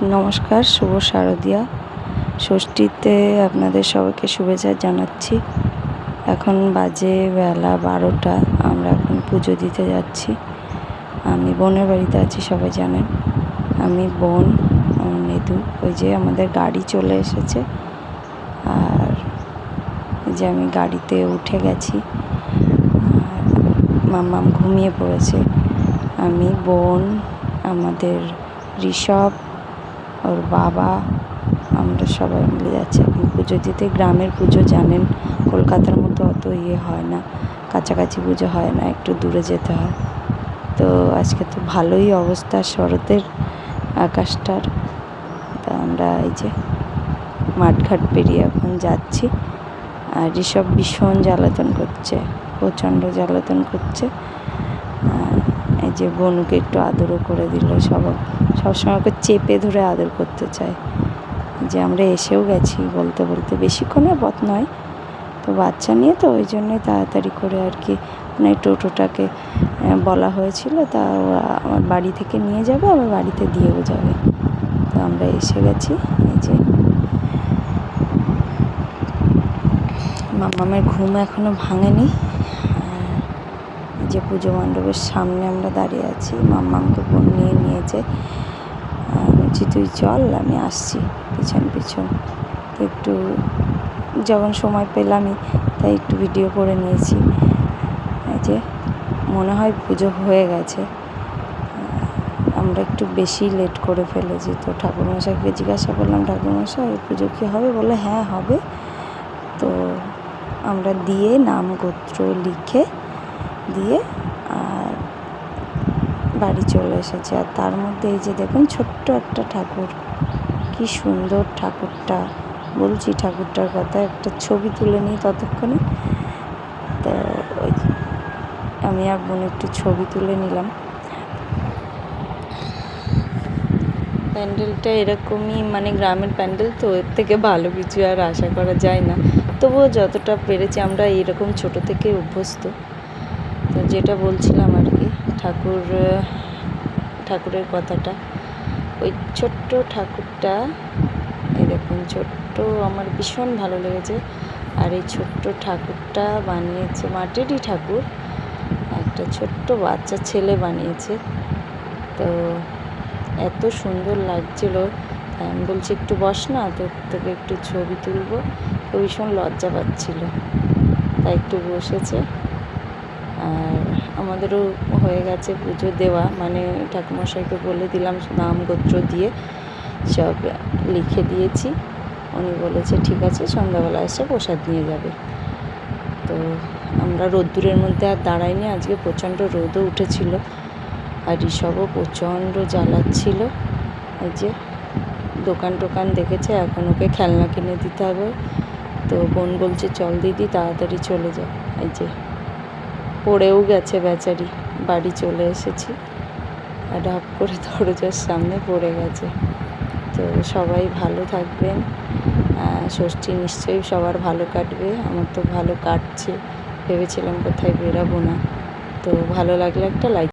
নমস্কার, শুভ শারদিয়া। ষষ্ঠীতে আপনাদের সবাইকে শুভেচ্ছা জানাচ্ছি। এখন বাজে বেলা বারোটা, আমরা এখন পুজো দিতে যাচ্ছি। আমি বোনের বাড়িতে আছি, সবাই জানেন। আমি বোন নেদু ওই যে আমাদের গাড়ি চলে এসেছে। আর যে আমি গাড়িতে উঠে গেছি। আর মাম্মাম ঘুমিয়ে পড়েছে। আমি বোন, আমাদের ঋষভ ওর বাবা, আমরা সবাই মিলে যাচ্ছি। এখন পুজো দিতে, গ্রামের পুজো জানেন, কলকাতার মতো অত ইয়ে হয় না, কাছাকাছি পুজো হয় না, একটু দূরে যেতে হয়। তো আজকে তো ভালোই অবস্থা শরতের আকাশটার। তা আমরা এই যে মাঠঘাট পেরিয়ে এখন যাচ্ছি। আর এসব ভীষণ জ্বালাতন করছে, প্রচণ্ড জ্বালাতন করছে। যে বনুকে একটু আদরও করে দিল, সব, সবসময় ওকে চেপে ধরে আদর করতে চায়। যে আমরা এসেও গেছি বলতে বলতে বেশিক্ষণের পথ নয়। তো বাচ্চা নিয়ে তো ওই জন্যই তাড়াতাড়ি করে আর কি মানে টোটোটাকে বলা হয়েছিল, তা আমার বাড়ি থেকে নিয়ে যাবে, আবার বাড়িতে দিয়েও যাবে। তো আমরা এসে গেছি, এই যে। মামামের ঘুম এখনও ভাঙেনি। যে পুজো মণ্ডপের সামনে আমরা দাঁড়িয়ে আছি, মাম্মামকে বোন নিয়ে নিয়েছে। বলছি, তুই চল, আমি আসছি। পিছন পিছন। তো একটু যখন সময় পেলামই, তাই একটু ভিডিও করে নিয়েছি। যে, মনে হয় পুজো হয়ে গেছে। আমরা একটু বেশি লেট করে ফেলেছি। তো ঠাকুরমশাইকে জিজ্ঞাসা করলাম, ঠাকুরমশাই পুজো কি হবে? বলে হ্যাঁ হবে। তো আমরা দিয়ে নাম গোত্র লিখে দিয়ে আর বাড়ি চলে এসেছে। আর তার মধ্যে এই যে দেখুন, ছোট্ট একটা ঠাকুর। কি সুন্দর ঠাকুরটা। বলছি ঠাকুরটার কথা, একটা ছবি তুলে নিই ততক্ষণে। তো ওই আমি আর বোন একটু ছবি তুলে নিলাম। প্যান্ডেলটা এরকমই মানে গ্রামের প্যান্ডেল, তো এর থেকে ভালো কিছু আর আশা করা যায় না। তবুও যতটা পেরেছি আমরা এরকম ছোট থেকে অভ্যস্ত। তো যেটা বলছিলাম আর কি, ঠাকুর, ঠাকুরের কথাটা, ওই ছোট্ট ঠাকুরটা, এই দেখুন, ছোট্ট আমার ভীষণ ভালো লেগেছে। আর এই ছোট্ট ঠাকুরটা বানিয়েছে মাটিরই ঠাকুর, একটা ছোট্ট বাচ্চা ছেলে বানিয়েছে। তো এত সুন্দর লাগছিল। আমি বলছি, একটু বস না তোর তোকে একটু ছবি তুলবো। তো ভীষণ লজ্জা পাচ্ছিল। তাই একটু বসেছে। আর আমাদেরও হয়ে গেছে পুজো দেওয়া। মানে ঠাকুমশাইকে বলে দিলাম নাম গোত্র দিয়ে সব লিখে দিয়েছি। উনি বলেছে, ঠিক আছে, সন্ধ্যাবেলা এসে প্রসাদ নিয়ে যাবে। তো আমরা রোদ্দুরের মধ্যে আর দাঁড়াইনি। আজকে প্রচণ্ড রোদও উঠেছিল আর ঋষভও প্রচণ্ড জ্বালাচ্ছিল। এই যে দোকান টোকান দেখেছে, এখন ওকে খেলনা কিনে দিতে হবে। তো বোন বলছে, চল দিদি, তাড়াতাড়ি চলে যা। এই যে পড়েও গেছে বেচারি। বাড়ি চলে এসেছি। ঢাপ করে দরজার সামনে পড়ে গেছে। তো সবাই ভালো থাকবেন। ষষ্ঠী নিশ্চয়ই সবার ভালো কাটবে। আমার তো ভালো কাটছে। ভেবেছিলাম কোথায় বেরাবো না। তো ভালো লাগলে একটা লাইক